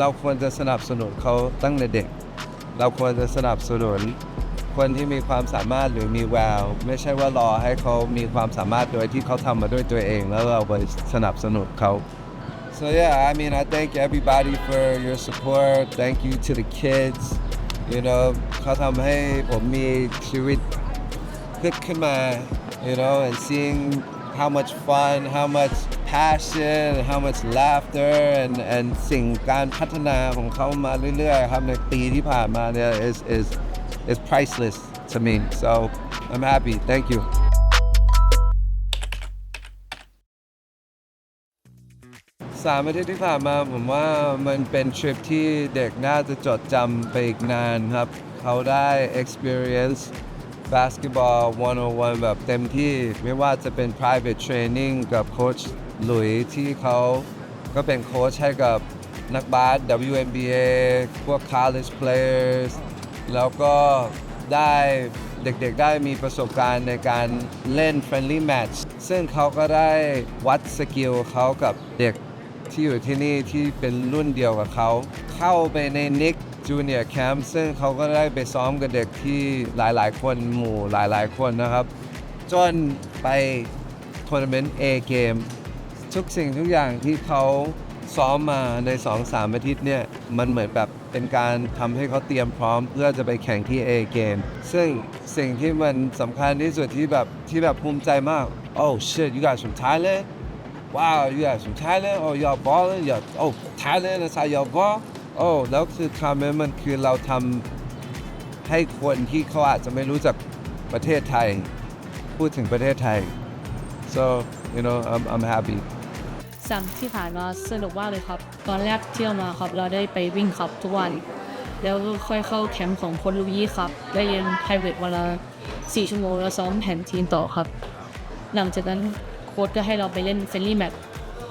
เราควรจะสนับสนุนเขาตั้งแต่เด็ก เราควรจะสนับสนุน คนที่มีความสามารถหรือมีแววไม่ใช่ว่ารอให้เขามีความสามารถโดยที่เขาทำมาด้วยตัวเอง แล้วเราไปสนับสนุนเขา So yeah, I mean, I thank everybody for your support. Thank you to the kids. You know, เขาทำให้ผมมีชีวิตขึ้นขึ้นมา you know, and seeing how much fun, how much passion, how much laughter, and and สิ่งการพัฒนาของเขามาเรื่อยๆครับในปีที่ผ่านมาเนี่ย is is is priceless to me. So I'm happy. Thank you. สามอาทิตย์ที่ผ่านมาผมว่ามันเป็นทริปที่เด็กน่าจะจดจำไปอีกนานครับเขาได้ experience basketball 101 แบบเต็มที่ไม่ว่าจะเป็น private training กับโค้ช หลุยที่เขาก็เป็นโค้ชให้กับนักบาส WNBA พวก college players แล้วก็ได้เด็กๆได้มีประสบการณ์ในการเล่น friendly match ซึ่งเขาก็ได้วัดสกิลเขากับเด็กที่อยู่ที่นี่ที่เป็นรุ่นเดียวกับเขา เข้าไปในนิกจูเนียร์แคมป์ซึ่งเขาก็ได้ไปซ้อมกับเด็กที่หลายๆ คนหมู่หลายๆ คนนะครับ จนไปทัวร์นาเมนต์ A เกม ทุกสิ่งทุกอย่างที่เขาซ้อมมาใน 2-3อาทิตย์เนี่ยมันเหมือนแบบเป็นการทำให้เขาเตรียมพร้อมเพื่อจะไปแข่งที่ A เกมซึ่งสิ่งที่มันสำคัญที่สุดที่แบบที่แบบภูมิใจมาก oh shit you guys from Thailand wow, you guys from Thailand? Oh, y'all balling? Y'all, oh, Thailand, that's how y'all ball? Oh, แล้วคือคำนั้นมันคือเราทำให้คนที่เขาอาจจะไม่รู้จักประเทศไทย พูดถึงประเทศไทย so you know I'm I'm happy สามที่ผ่านมาสนุกมากเลยครับ ตอนแรกเที่ยวมาครับ เราได้ไปวิ่งครับทุกวัน แล้วก็ค่อยเข้าแคมป์ของคนลูยี่ครับ ได้เรียนไพรเวทวันละสี่ชั่วโมงแล้วซ้อมแผนทีมต่อครับ หลังจากนั้นโค้ชก็ให้เราไปเล่นเฟรนลี่แมตช์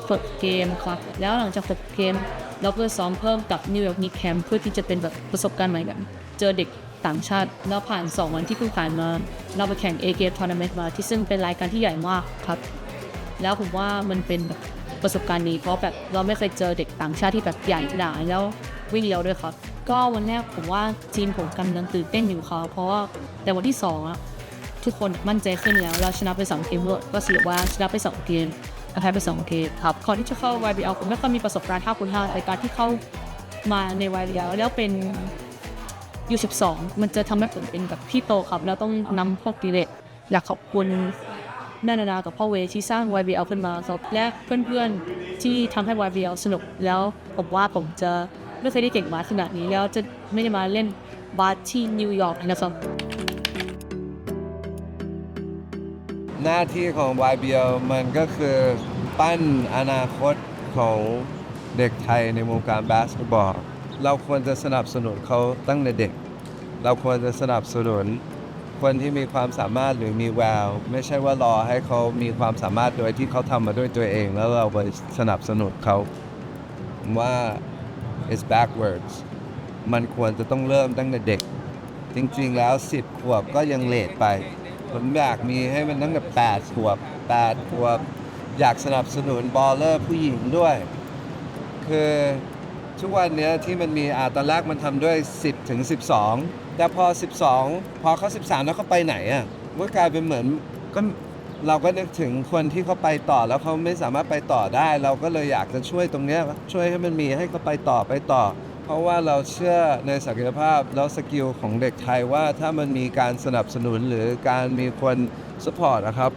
ฝึกเกมครับ แล้วหลังจากฝึกเกม เราก็ซ้อมเพิ่มกับนิวยอร์กนิกแคมป์เพื่อที่จะเป็นแบบประสบการณ์ใหม่กัน เจอเด็กต่างชาติแล้วผ่าน 2 วันที่เพิ่งผ่านมา เราไปแข่งเอเกมทัวร์นาเมนต์มาที่ซึ่งเป็นรายการที่ใหญ่มากครับ แล้วผมว่ามันเป็นแบบ ประสบการณ์นี้เพราะแบบเราไม่เคยเจอเด็กต่างชาติที่แบบใหญ่ขนาดแล้ววิ่งเร็วด้วยครับ ก็วันแรกผมว่าทีมผมกำลังตื่นเต้นอยู่ครับเพราะว่าแต่วันที่สองอะทุกคนมั่นใจขึ้นแล้วเราชนะไปสองเกมด้วยก็สรุปว่าชนะไปสองเกมแพ้ไปสองเกมครับก่อนที่จะเข้า YBL ผมไม่ค่อยมีประสบการณ์เท่าคุณห้าในการที่เข้ามาใน YBL แล้วเป็น U12 มันจะทำให้ผมเป็นแบบพี่โตครับ แล้วต้องนำพวกดีเลตอยากขอบคุณ นานานากับพ่อเวที่สร้าง YBL ขึ้นมาครับและเพื่อนๆที่ทำให้ YBL สนุกแล้วผมว่าผมจะไม่เคยได้เก่งบาสขนาดนี้แล้วจะไม่ได้มาเล่นบาสที่นิวยอร์กนะครับหน้าที่ของ YBL มันก็คือปั้นอนาคตของเด็กไทยในวงการบาสเกตบอลเราควรจะสนับสนุนเขาตั้งแต่เด็ก เราควรจะสนับสนุน คนที่มีความสามารถหรือมีแวว ไม่ใช่ว่ารอให้เขามีความสามารถโดยที่เขาทำมาด้วยตัวเอง แล้วเราไปสนับสนุนเขาว่า it's backwards มันควรจะต้องเริ่มตั้งแต่เด็ก จริงๆแล้ว 10 ขวบก็ยังเลทไป ผมอยากมีให้มันตั้งแต่8ขวบ8ขวบ อยากสนับสนุนบอลเลอร์ผู้หญิงด้วย คือทุกวันนี้ที่มันมีอาตอนแรกมันทำด้วย 10ถึง12 แต่พอ 12 พอเขา 13 แล้วเขาไปไหนอะมันก็กลายเป็นเหมือนก็เราก็นึกถึงคนที่เขาไปต่อแล้วเขาไม่สามารถไปต่อได้ เราก็เลยอยากจะช่วยตรงเนี้ยช่วยให้มันมีให้เขาไปต่อไปต่อ เพราะว่าเราเชื่อในศักยภาพแล้วสกิลของเด็กไทยว่าถ้ามันมีการสนับสนุนหรือการมีคนสปอร์ตนะครับ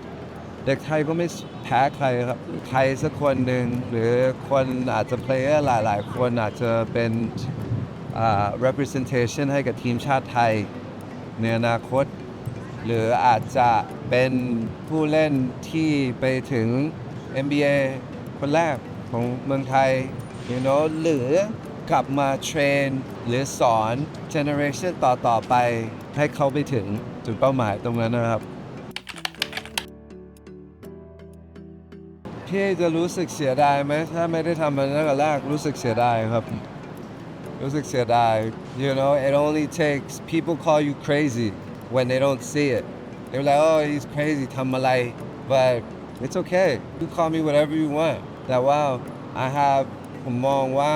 เด็กไทยก็ไม่แพ้ใครครับใครสักคนหนึ่งหรือคนอาจจะเพลเยอร์หลาย ๆ คนอาจจะเป็น representation ให้กับทีมชาติไทยในอนาคต หรืออาจจะเป็นผู้เล่นที่ไปถึง NBA คนแรกของเมืองไทย you know หรือกลับมาเทรน หรือสอน generation ต่อ ๆ ไป ให้เขาไปถึงจุดเป้าหมายตรงนั้นนะครับพี่จะรู้สึกเสียดายไหมถ้าไม่ได้ทำมันตั้งแต่แรกรู้สึกเสียดายครับ รู้สึกเสียดาย you know it only takes people call you crazy when they don't see it they're like oh he's crazy ทำอะไร but it's okay you call me whatever you want แต่ว่า I have ผมมองว่า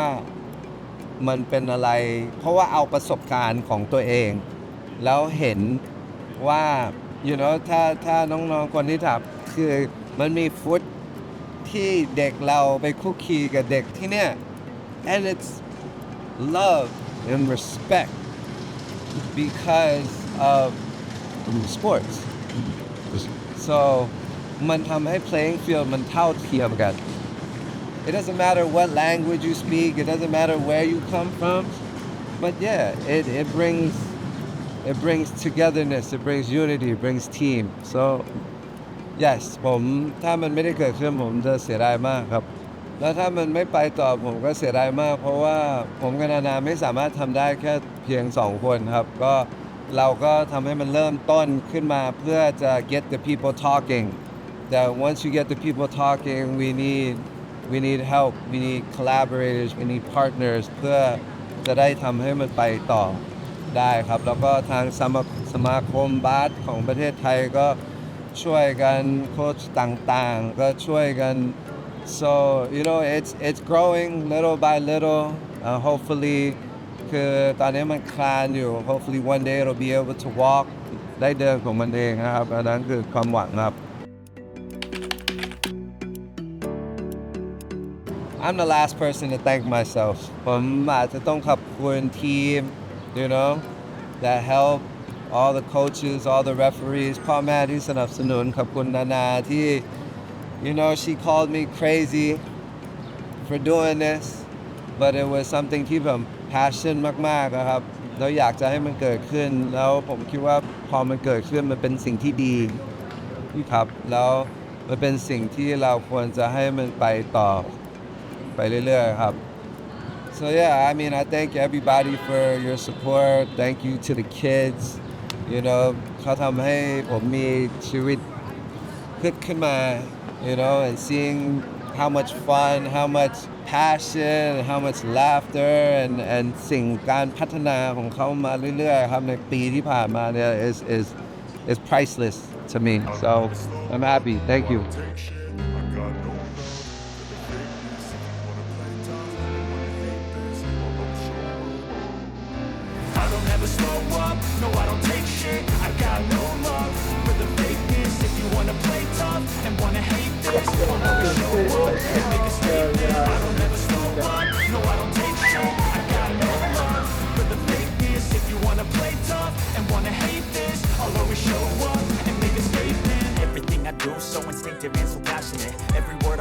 มันเป็นอะไร เพราะว่าเอาประสบการณ์ของตัวเอง แล้วเห็นว่า you know ถ้าถ้าน้องๆคนที่ถามคือมันมีฟุตที่เด็กเราไปคุกคีกับเด็กที่เนี่ย and it's love and respect because of sports so มันทำให้ playing field มันเท่าเทียมกัน It doesn't matter what language you speak, it doesn't matter where you come from. But yeah, it, it brings it brings togetherness, it brings unity, it brings team. So yes ผมถ้ามันไม่ได้เกิดขึ้นผมจะเสียดายมากครับ แล้วถ้ามันไม่ไปต่อผมก็เสียดายมาก เพราะว่าผมกับนานาไม่สามารถทำได้แค่เพียงสองคนครับ ก็เราก็ทำให้มันเริ่มต้นขึ้นมาเพื่อจะ get the people talking that once you get the people talking we need we need help we need collaborators we need partners เพื่อจะได้ทำให้มันไปต่อได้ครับ แล้วก็ทางสมาสมาคมบาสของประเทศไทยก็ช่วยกันโค้ชต่างๆ ก็ช่วยกัน so you know it's it's growing little by little uh, hopefully คือตอนนี้มันคลานอยู่ hopefully one day it'll be able to walk ได้เดินของมันเองนะครับอันนั้นคือความหวังครับ I'm the last person to thank myself ผมอาจจะต้องขอบคุณทีม you know that help all the coaches all the referees พ่อแม่ที่สนับสนุนขอบคุณนานาที่ you know she called me crazy for doing this but it was something ที่ผม passion มากๆนะครับแล้วอยากจะให้มันเกิดขึ้น แล้วผมคิดว่าพอมันเกิดขึ้นมันเป็นสิ่งที่ดีครับ แล้วมันเป็นสิ่งที่เราควรจะให้มันไปต่อ ไปเรื่อยๆครับ so yeah I mean I thank everybody for your support thank you to the kids you know เขาทำให้ผมมีชีวิตขึ้นขึ้นมา you know and seeing how much fun how much passion how much laughter and and สิ่งการพัฒนาของเขามาเรื่อยๆครับในปีที่ผ่านมาเนี่ย is is is priceless to me so I'm happy thank you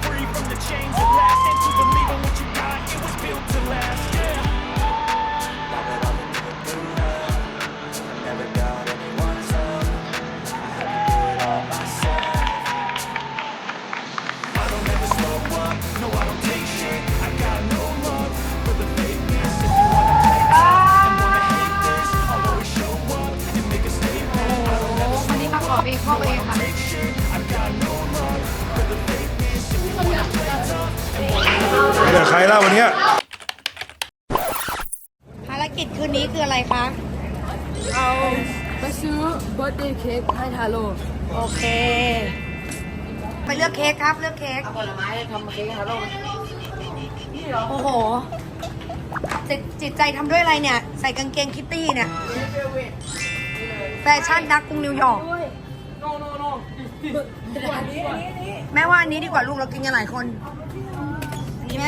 Free from the chains ค้กให้ทาโร่โอเค ไปเลือกเค้กครับเลือกเค้กผลไม้ทำเค้กให้ทาโร่โอ้โหจิตจิตใจทำด้วยอะไรเนี่ย ใส่กางเกงคิตตี้เนี่ยแฟชั่นดักกรุงนิวยอร์กแม่ว่าอันนี้ดีกว่าลูกเรากินกันหลายคนอันนี้ไหม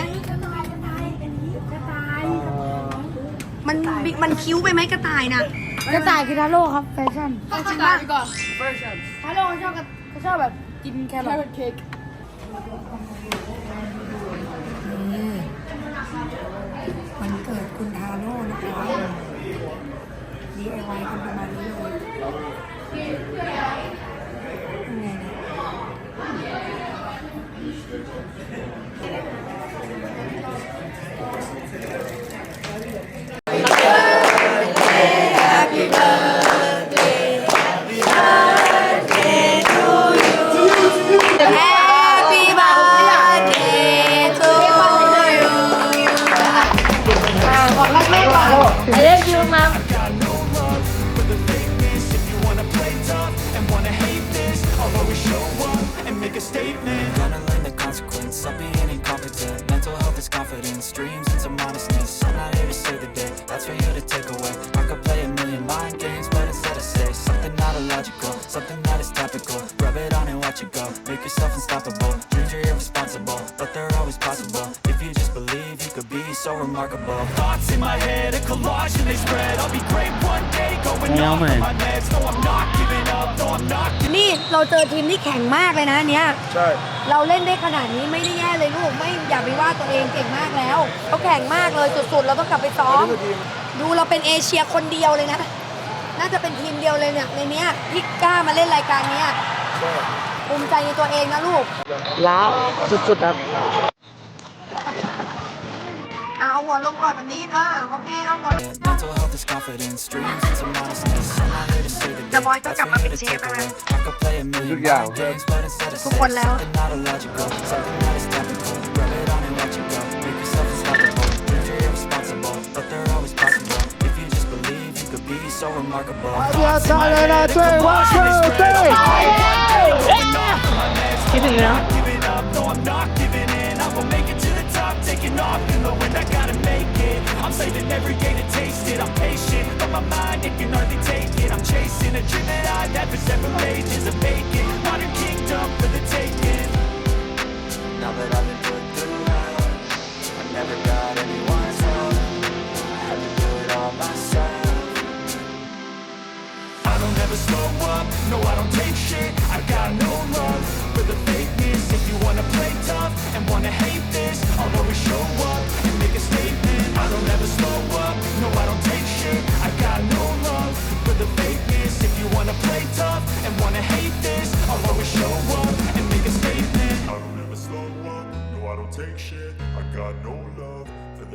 มันบิมันคิ้วไปไหมกระต่ายน่ะ กระต่ายคือทาโร่ครับแฟชั่นจริงป่ะก่อนทาโร่เขาชอบกับเขาชอบแบบกินแครอทเค้กวันเกิดคุณทาโร่นะคะ DIY กันประมาณนี้เลย could be so remarkable. Thoughts in my head, a collage and they spread. I'll be great one day, going off on my meds. No, I'm not giving up. No, I'm not. นี่เราเจอทีมที่แข็งมากเลยนะอันเนี้ยใช่ เราเล่นได้ขนาดนี้ไม่ได้แย่เลยลูก ไม่อย่าไปว่าตัวเองเก่งมากแล้วเขาแข็งมากเลยสุดๆ เราต้องกลับไปซ้อม ดูเราเป็นเอเชียคนเดียวเลยนะ น่าจะเป็นทีมเดียวเลยเนี่ยในเนี้ยที่กล้ามาเล่นรายการเนี้ยภูมิใจในตัวเองนะลูกล้าสุดๆครับ เอาหัวลงก่อนแบบนี้เออโอเคเอาหัว Mental health is confidence, dreams and some honestness. I'm not here to save the day. จะบอยต้อง That's กลับ for มา you เป็น to เชฟ take แล้ว away. นะ I could play a ทุ million กอย่าง mind games, but instead I ทุก say คนแล้ว something not illogical, something that is topical. Rub it on and watch it go. Make yourself unstoppable. Dreams are irresponsible, but they're always possible. If you just believe, you could be so remarkable. Thoughts in my head, a collage and they spread. I'll be great one day, going off on my meds. คิดถึงนะ Not giving up, I'm saving every day to taste it. I'm patient, but my mind it can hardly take it. I'm chasing a dream that I've had for several ages. A vacant modern kingdom for the taking.